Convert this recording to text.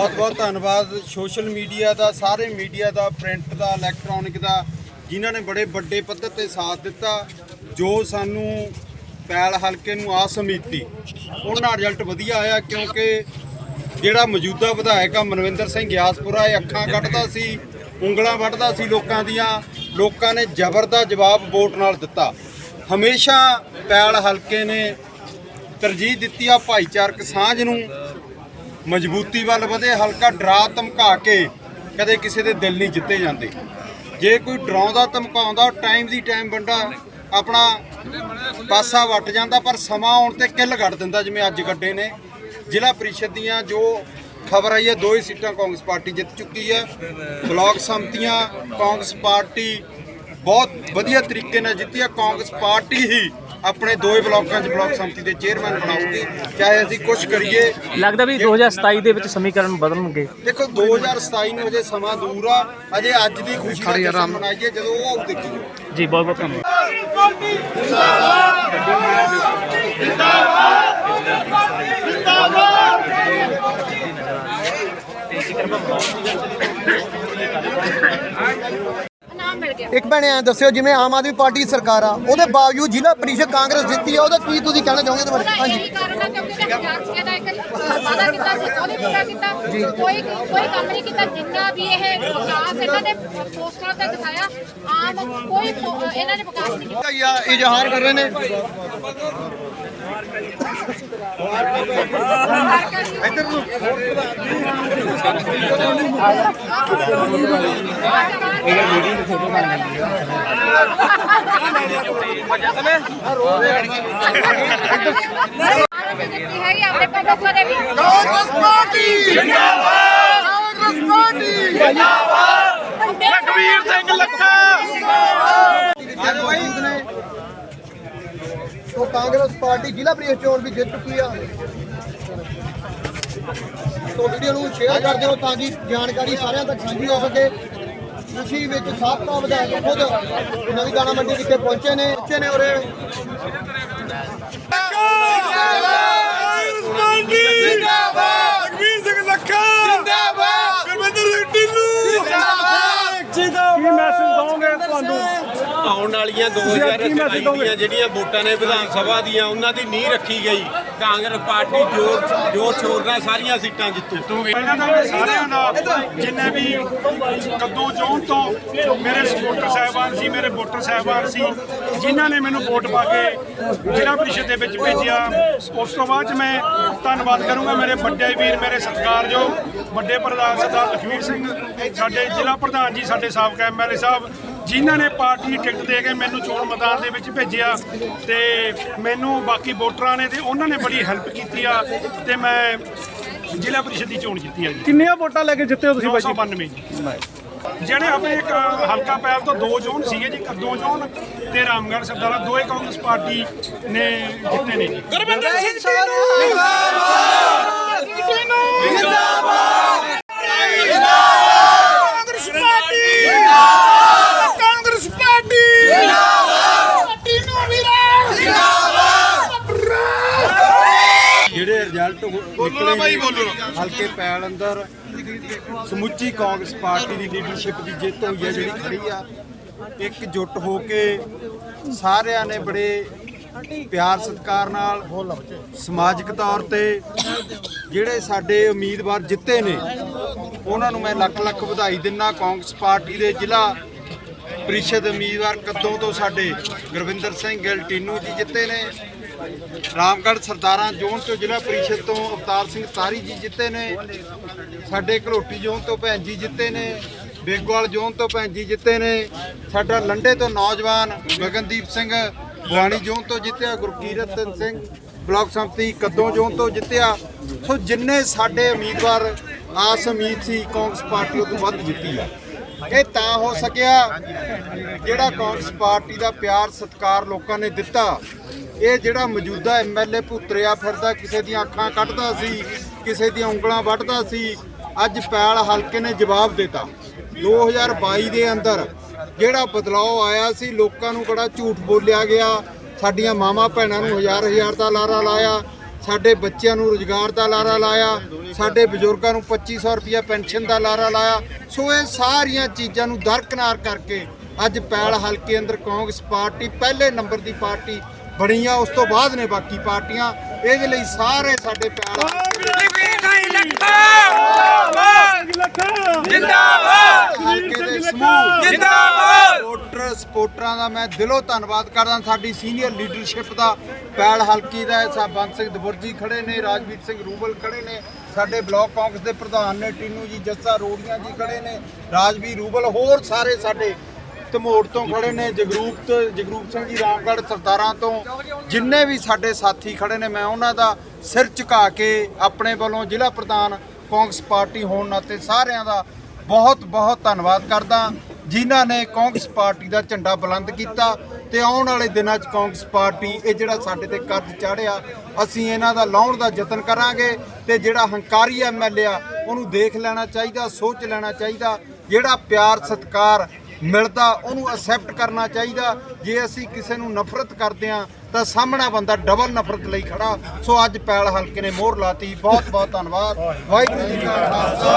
ਬਹੁਤ ਬਹੁਤ ਧੰਨਵਾਦ। ਸੋਸ਼ਲ ਮੀਡੀਆ ਦਾ, ਸਾਰੇ ਮੀਡੀਆ ਦਾ, ਪ੍ਰਿੰਟ ਦਾ, ਇਲੈਕਟ੍ਰੋਨਿਕ ਦਾ, ਜਿਨ੍ਹਾਂ ਨੇ ਬੜੇ ਵੱਡੇ ਪੱਧਰ ਤੇ ਸਾਥ ਦਿੱਤਾ, ਜੋ ਸਾਨੂੰ ਪੈਲ ਹਲਕੇ ਨੂੰ ਆਸ ਉਮੀਦ ਸੀ ਉਹਨਾਂ ਰਿਜ਼ਲਟ ਵਧੀਆ ਆਇਆ ਕਿਉਂਕਿ ਜਿਹੜਾ ਮੌਜੂਦਾ ਵਿਧਾਇਕ ਆ ਮਨਵਿੰਦਰ ਸਿੰਘ ਗਿਆਸਪੁਰਾ, ਇਹ ਅੱਖਾਂ ਕੱਢਦਾ ਸੀ, ਉਂਗਲਾਂ ਵੱਢਦਾ ਸੀ ਲੋਕਾਂ ਦੀਆਂ, ਲੋਕਾਂ ਨੇ ਜ਼ਬਰ ਦਾ ਜਵਾਬ ਵੋਟ ਨਾਲ ਦਿੱਤਾ। ਹਮੇਸ਼ਾ ਪੈਲ ਹਲਕੇ ਨੇ ਤਰਜੀਹ ਦਿੱਤੀ ਆ ਭਾਈਚਾਰਕ ਸਾਂਝ ਨੂੰ ਮਜ਼ਬੂਤੀ ਵੱਲ ਵਧੇ, ਹਲਕਾ ਡਰਾ ਧਮਕਾ ਕੇ ਕਦੇ ਕਿਸੇ ਦੇ ਦਿਲ ਨਹੀਂ ਜਿੱਤੇ ਜਾਂਦੇ। ਜੇ ਕੋਈ ਡਰਾਉਂਦਾ, ਧਮਕਾਉਂਦਾ, ਟਾਈਮ ਦੀ ਟਾਈਮ ਬੰਦਾ ਆਪਣਾ ਪਾਸਾ ਵੱਟ ਜਾਂਦਾ, ਪਰ ਸਮਾਂ ਆਉਣ ਤੇ ਕਿੱਲ ਕੱਢ ਦਿੰਦਾ, ਜਿਵੇਂ ਅੱਜ ਕੱਢੇ ਨੇ। ਜ਼ਿਲ੍ਹਾ ਪ੍ਰੀਸ਼ਦ ਦੀਆਂ ਜੋ ਖਬਰ ਆਈ ਹੈ, ਦੋ ਹੀ ਸੀਟਾਂ ਕਾਂਗਰਸ ਪਾਰਟੀ ਜਿੱਤ ਚੁੱਕੀ ਹੈ। ਬਲਾਕ ਸੰਮਤੀਆਂ, ਕਾਂਗਰਸ ਪਾਰਟੀ ਬਹੁਤ ਵਧੀਆ ਤਰੀਕੇ ਨਾਲ ਜਿੱਤੀ ਹੈ। ਕਾਂਗਰਸ ਪਾਰਟੀ ਹੀ ਆਪਣੇ ਦੋਏ ਬਲਾਕਾਂ 'ਚ ਬਲਾਕ ਸੰਮਤੀ ਦੇ ਚੇਅਰਮੈਨ ਬਣਾਉਗੀ। ਚਾਹੇ ਅਸੀਂ ਕੁਝ ਕਰੀਏ। ਲੱਗਦਾ ਵੀ 2027 ਦੇ ਵਿੱਚ ਸਮੀਕਰਨ ਬਦਲਣਗੇ। ਦੇਖੋ 2027 ਨੂੰ ਅਜੇ ਸਮਾਂ ਦੂਰ ਆ। ਅਜੇ ਅੱਜ ਦੀ ਖੁਸ਼ੀ ਦਾ ਜਸ਼ਨ ਮਨਾਈਏ ਜਦੋਂ ਉਹ ਦੇਖੀਏ ਜੀ ਬਹੁਤ ਬਹੁਤ ਧੰਨਵਾਦ ਗਿਆ ਇੱਕ ਭੈਣੇ ਐ ਦੱਸਿਓ ਜਿਵੇਂ ਆਮ ਆਦਮੀ ਪਾਰਟੀ ਦੀ ਸਰਕਾਰ ਆ ਉਹਦੇ ਬਾਵਜੂਦ ਜ਼ਿਲ੍ਹਾ ਪ੍ਰੀਸ਼ਦ ਕਾਂਗਰਸ ਜਿੱਤੀ ਆ ਉਹਦਾ ਕੀ ਤੁਸੀਂ ਕਹਿਣਾ ਚਾਹੋਗੇ ਬਾਰੇ? ਉਹਦਾ ਹਾਂਜੀ। ਇਹੀ ਕਾਰਨ ਹੈ ਕਿਉਂਕਿ ਉਹਨੇ ਹਜ਼ਾਰ ਰੁਪਏ ਦਾ ਇੱਕ ਵਾਅਦਾ ਕੀਤਾ ਸੀ ਉਹਨੇ ਪੂਰਾ ਕੀਤਾ। ਕੋਈ ਕੋਈ ਕੰਮ ਨਹੀਂ ਕੀਤਾ ਜਿੰਨਾ ਵੀ ਇਹ ਵਿਕਾਸ ਇਹਨਾਂ ਨੇ ਪੋਸਟਰਾਂ ਤੇ ਦਿਖਾਇਆ ਆਮ ਕੋਈ ਪੋ- ਇਹਨਾਂ ਨੇ ਵਿਕਾਸ ਨਹੀਂ ਕੀਤਾ। ਆ ਇਜ਼ਹਾਰ ਕਰ ਰਹੇ ਨੇ। ਦਿੱਤੀ ਹੈਗੀ ਆਪਣੇ ਪਿੰਡੋਂ ਦੇ ਵੀ ਕਾਂਗਰਸ ਪਾਰਟੀ ਜਿੰਦਾਬਾਦ। ਕਾਂਗਰਸ ਪਾਰਟੀ ਲਖਵੀਰ ਸਿੰਘ ਲੱਖਾ ਤੋਂ ਕਾਂਗਰਸ ਪਾਰਟੀ ਜ਼ਿਲ੍ਹਾ ਪ੍ਰੀਸ਼ਦ ਚੋਣ ਵੀ ਜਿੱਤ ਚੁੱਕੀ ਆ। ਤੋਂ ਵੀਡੀਓ ਨੂੰ ਸ਼ੇਅਰ ਕਰ ਦਿਓ ਤਾਂ ਕਿ ਜਾਣਕਾਰੀ ਸਾਰਿਆਂ ਤੱਕ ਸਾਂਝੀ ਹੋ ਸਕੇ। ਖੁਸ਼ੀ ਵਿੱਚ ਸਾਬਕਾ ਵਿਧਾਇਕ ਖੁਦ ਨਵੀਂ ਦਾਣਾ ਮੰਡੀ ਵਿਖੇ ਪਹੁੰਚੇ ਨੇ ਪਹੁੰਚੇ ਨੇ ਉਰੇ ਜਿੰਦਾਬਾਦ ਰਗਵੀਰ ਸਿੰਘ ਲੱਖਾ ਜਿੰਦਾਬਾਦ ਗੁਰਮਿੰਦਰ ਸਿੰਘ ਢਿੱਲੂ ਜਿੰਦਾਬਾਦ ਕੀ ਮੈਸੇਜ ਦਵੋਗੇ ਤੁਹਾਨੂੰ? ਆਉਣ ਵਾਲੀਆਂ 2027 ਦੀਆਂ ਜਿਹੜੀਆਂ ਵੋਟਾਂ ਨੇ ਵਿਧਾਨ ਸਭਾ ਦੀਆਂ ਉਹਨਾਂ ਦੀ ਨੀਂਹ ਰੱਖੀ ਗਈ। ਕਾਂਗਰਸ ਪਾਰਟੀ ਜੋਰ ਜੋਰ ਸ਼ੋਰ ਨਾਲ ਸਾਰੀਆਂ ਸੀਟਾਂ ਜਿੱਤੂ। ਪਹਿਲਾਂ ਤਾਂ ਮੈਂ ਸਾਰਿਆਂ ਦਾ, ਜਿੰਨੇ ਵੀ ਕੱਦੋਂ ਚੋਣ ਤੋਂ ਮੇਰੇ ਸਪੋਰਟਰ ਸਾਹਿਬਾਨ ਸੀ, ਮੇਰੇ ਵੋਟਰ ਸਾਹਿਬਾਨ ਸੀ, ਜਿਨ੍ਹਾਂ ਨੇ ਮੈਨੂੰ ਵੋਟ ਪਾ ਕੇ ਜ਼ਿਲ੍ਹਾ ਪ੍ਰੀਸ਼ਦ ਦੇ ਵਿੱਚ ਭੇਜਿਆ। ਉਸ ਤੋਂ ਬਾਅਦ 'ਚ ਮੈਂ ਧੰਨਵਾਦ ਕਰੂੰਗਾ ਮੇਰੇ ਵੱਡੇ ਵੀਰ, ਮੇਰੇ ਸਤਿਕਾਰਯੋਗ ਵੱਡੇ ਪ੍ਰਧਾਨ ਸਰਦਾਰ ਲਖਵੀਰ ਸਿੰਘ, ਸਾਡੇ ਜ਼ਿਲ੍ਹਾ ਪ੍ਰਧਾਨ ਜੀ, ਸਾਡੇ ਸਾਬਕਾ ਐਮਐਲਏ ਸਾਹਿਬ ਜਿਨ੍ਹਾਂ ਨੇ ਪਾਰਟੀ ਟਿਕਟ ਦੇ ਕੇ ਮੈਨੂੰ ਚੋਣ ਮੈਦਾਨ ਦੇ ਵਿੱਚ ਭੇਜਿਆ ਤੇ ਮੈਨੂੰ ਬਾਕੀ ਵੋਟਰਾਂ ਨੇ ਤੇ ਉਹਨਾਂ ਨੇ ਬੜੀ ਹੈਲਪ ਕੀਤੀ ਆ ਤੇ ਮੈਂ ਜ਼ਿਲ੍ਹਾ ਪ੍ਰੀਸ਼ਦ ਦੀ ਚੋਣ ਜਿੱਤੀ ਆ ਜੀ। ਕਿੰਨੀਆਂ ਵੋਟਾਂ ਲੈ ਕੇ ਜਿੱਤੇ ਹੋ ਤੁਸੀਂ ਬਾਈ ਜੀ? 992 ਜੀ। ਜਿਹੜੇ ਆਪਣੇ ਇੱਕ ਹਲਕਾ ਪੈਰ ਤੋਂ ਦੋ ਜ਼ੋਨ ਸੀਗੇ ਜੀ ਕੱਦੋਂ ਜ਼ੋਨ ਤੇ ਰਾਮਗੜ੍ਹ ਸਰਦਾਰਾ ਦੋਏ ਕਾਂਗਰਸ ਪਾਰਟੀ ਨੇ ਜਿੱਤੇ ਨੇ ਜੀ। ਸਿੰਘ ਜਿੰਦਾਬਾਦ ਕਾਂਗਰਸ ਪਾਰਟੀ ਜਿੰਦਾਬਾਦ ਕਾਂਗਰਸ ਪਾਰਟੀ ਜਿੰਦਾਬਾਦ ਟੀਨੂ ਵੀਰਾ ਜਿੰਦਾਬਾਦ ਜਿਹੜੇ ਰਿਜ਼ਲਟ ਨਿਕਲੇ ਨੇ ਹਲਕੇ ਪੈਲ ਅੰਦਰ ਸਮੁੱਚੀ ਕਾਂਗਰਸ ਪਾਰਟੀ ਦੀ ਲੀਡਰਸ਼ਿਪ ਦੀ ਜਿੱਤ ਹੋਈ ਹੈ, ਜਿਹੜੀ ਖੜੀ ਆ। ਇੱਕ ਜੁੱਟ ਹੋ ਕੇ ਸਾਰਿਆਂ ਨੇ ਬੜੇ ਪਿਆਰ ਸਤਿਕਾਰ ਨਾਲ ਸਮਾਜਿਕ ਤੌਰ ਤੇ ਜਿਹੜੇ ਸਾਡੇ ਉਮੀਦਵਾਰ ਜਿੱਤੇ ਨੇ, ਉਹਨਾਂ ਨੂੰ ਮੈਂ ਲੱਖ ਲੱਖ ਵਧਾਈ ਦਿੰਨਾ ਕਾਂਗਰਸ ਪਾਰਟੀ ਦੇ ਜ਼ਿਲ੍ਹਾ ਪ੍ਰੀਸ਼ਦ ਉਮੀਦਵਾਰ ਕੱਦੋਂ ਤੋਂ ਸਾਡੇ ਗੁਰਵਿੰਦਰ ਸਿੰਘ ਗਿੱਲ, ਟੀਨੂ ਜੀ ਜਿੱਤੇ ਨੇ। ਰਾਮਗੜ੍ਹ ਸਰਦਾਰਾਂ ਜ਼ੋਨ ਤੋਂ ਜ਼ਿਲ੍ਹਾ ਪ੍ਰੀਸ਼ਦ ਤੋਂ ਅਵਤਾਰ ਸਿੰਘ ਤਾਰੀ ਜੀ ਜਿੱਤੇ ਨੇ। ਸਾਡੇ ਘਲੋਟੀ ਜ਼ੋਨ ਤੋਂ ਭੈਣ ਜੀ ਜਿੱਤੇ ਨੇ। ਬੇਗਵਾਲ ਜ਼ੋਨ ਤੋਂ ਭੈਣ ਜੀ ਜਿੱਤੇ ਨੇ। ਸਾਡਾ ਲੰਡੇ ਤੋਂ ਨੌਜਵਾਨ ਗਗਨਦੀਪ ਸਿੰਘ ਗੁਆਣੀ ਜ਼ੋਨ ਤੋਂ ਜਿੱਤਿਆ ਗੁਰਕੀਰਤ ਸਿੰਘ, ਬਲਾਕ ਸੰਮਤੀ ਕੱਦੋਂ ਜ਼ੋਨ ਤੋਂ ਜਿੱਤਿਆ। ਸੋ ਜਿੰਨੇ ਸਾਡੇ ਉਮੀਦਵਾਰ, ਆਸ ਉਮੀਦ ਸੀ ਕਾਂਗਰਸ ਪਾਰਟੀ ਉਹ ਤੋਂ ਵੱਧ ਜਿੱਤੀ ਆ। ਇਹ ਤਾਂ ਹੋ ਸਕਿਆ ਜਿਹੜਾ ਕਾਂਗਰਸ ਪਾਰਟੀ ਦਾ ਪਿਆਰ ਸਤਿਕਾਰ ਲੋਕਾਂ ਨੇ ਦਿੱਤਾ। ਇਹ ਜਿਹੜਾ ਮੌਜੂਦਾ ਐਮਐਲਏ ਭੁੱਤਰਿਆ ਫਿਰਦਾ, ਕਿਸੇ ਦੀਆਂ ਅੱਖਾਂ ਕੱਢਦਾ ਸੀ, ਕਿਸੇ ਦੀਆਂ ਉਂਗਲਾਂ ਵੱਢਦਾ ਸੀ, ਅੱਜ ਪੈਲ ਹਲਕੇ ਨੇ ਜਵਾਬ ਦਿੱਤਾ। 2022 ਦੇ ਅੰਦਰ ਜਿਹੜਾ ਬਦਲਾਅ ਆਇਆ ਸੀ, ਲੋਕਾਂ ਨੂੰ ਬੜਾ ਝੂਠ ਬੋਲਿਆ ਗਿਆ, ਸਾਡੀਆਂ ਮਾਵਾਂ ਭੈਣਾਂ ਨੂੰ ਹਜ਼ਾਰ ਹਜ਼ਾਰ ਦਾ ਲਾਰਾ ਲਾਇਆ ਸਾਡੇ ਬੱਚਿਆਂ ਨੂੰ ਰੋਜ਼ਗਾਰ ਦਾ ਲਾਰਾ ਲਾਇਆ, ਸਾਡੇ ਬਜ਼ੁਰਗਾਂ ਨੂੰ 2500 ਰੁਪਇਆ ਪੈਨਸ਼ਨ ਦਾ ਲਾਰਾ ਲਾਇਆ। ਸੋ ਇਹ ਸਾਰੀਆਂ ਚੀਜ਼ਾਂ ਨੂੰ ਦਰਕਨਾਰ ਕਰਕੇ ਅੱਜ ਪੈਲ ਹਲਕੇ ਅੰਦਰ ਕਾਂਗਰਸ ਪਾਰਟੀ, ਪਹਿਲੇ ਨੰਬਰ ਦੀ ਪਾਰਟੀ ਬਣੀਆਂ, ਉਸ ਤੋਂ ਬਾਅਦ ਨੇ ਬਾਕੀ ਪਾਰਟੀਆਂ। ਇਹਦੇ ਲਈ ਸਾਰੇ ਸਾਡੇ ਪੈਲ ਹਲਕੇ ਵੋਟਰ ਸਪੋਰਟਰਾਂ ਦਾ ਮੈਂ ਦਿਲੋਂ ਧੰਨਵਾਦ ਕਰਦਾ। ਸਾਡੀ ਸੀਨੀਅਰ ਲੀਡਰਸ਼ਿਪ ਦਾ ਪੈਲ ਹਲਕੀ ਦਾ ਸਾ ਸਿੰਘ ਦਬੁਰਜੀ ਖੜੇ ਨੇ, ਰਾਜਵੀਰ ਸਿੰਘ ਰੂਬਲ ਖੜੇ ਨੇ। ਸਾਡੇ ਬਲਾਕ ਕਾਂਗਰਸ ਦੇ ਪ੍ਰਧਾਨ ਨੇ, ਟੀਨੂ ਜੀ, ਜੱਸਾ ਰੋੜੀਆਂ ਜੀ ਖੜੇ ਨੇ। ਰਾਜਵੀਰ ਰੂਬਲ ਹੋਰ ਸਾਰੇ ਸਾਡੇ ਧਮੋੜ ਤੋਂ ਖੜੇ ਨੇ ਜਗਰੂਪ ਤੋਂ ਜਗਰੂਪ ਸਿੰਘ ਜੀ ਰਾਮਗੜ੍ਹ ਸਰਦਾਰਾਂ ਤੋਂ। ਜਿੰਨੇ ਵੀ ਸਾਡੇ ਸਾਥੀ ਖੜੇ ਨੇ, ਮੈਂ ਉਹਨਾਂ ਦਾ ਸਿਰ ਝੁਕਾ ਕੇ ਆਪਣੇ ਵੱਲੋਂ ਜ਼ਿਲ੍ਹਾ ਪ੍ਰਧਾਨ ਕਾਂਗਰਸ ਪਾਰਟੀ ਹੋਣ ਨਾਤੇ ਸਾਰਿਆਂ ਦਾ ਬਹੁਤ ਬਹੁਤ ਧੰਨਵਾਦ ਕਰਦਾ। ਜਿਨ੍ਹਾਂ ਨੇ ਕਾਂਗਰਸ ਪਾਰਟੀ ਦਾ ਝੰਡਾ ਬੁਲੰਦ ਕੀਤਾ ਤੇ ਆਉਣ ਵਾਲੇ ਦਿਨਾਂ 'ਚ ਕਾਂਗਰਸ ਪਾਰਟੀ ਇਹ ਜਿਹੜਾ ਸਾਡੇ ਤੇ ਕਰਜ਼ ਚਾੜਿਆ ਅਸੀਂ ਇਹਨਾਂ ਦਾ ਲਾਉਣ ਦਾ ਯਤਨ ਕਰਾਂਗੇ ਤੇ ਜਿਹੜਾ ਹੰਕਾਰੀ ਐਮਐਲਏ ਆ, ਉਹਨੂੰ ਦੇਖ ਲੈਣਾ ਚਾਹੀਦਾ, ਸੋਚ ਲੈਣਾ ਚਾਹੀਦਾ। ਜਿਹੜਾ ਪਿਆਰ, ਸਤਿਕਾਰ ਮਿਲਦਾ ਉਹਨੂੰ ਅਸੈਪਟ ਕਰਨਾ ਚਾਹੀਦਾ। ਜੇ ਅਸੀਂ ਕਿਸੇ ਨੂੰ ਨਫ਼ਰਤ ਕਰਦੇ ਆ ਤਾਂ ਸਾਹਮਣਾ ਬੰਦਾ ਡਬਲ ਨਫ਼ਰਤ ਲਈ ਖੜਾ। ਸੋ ਅੱਜ ਪੈਲ ਹਲਕੇ ਨੇ ਮੋਹਰ ਲਾਤੀ। ਬਹੁਤ ਬਹੁਤ ਧੰਨਵਾਦ। ਵਾਹਿਗੁਰੂ ਜੀ ਕਾ ਖਾਲਸਾ।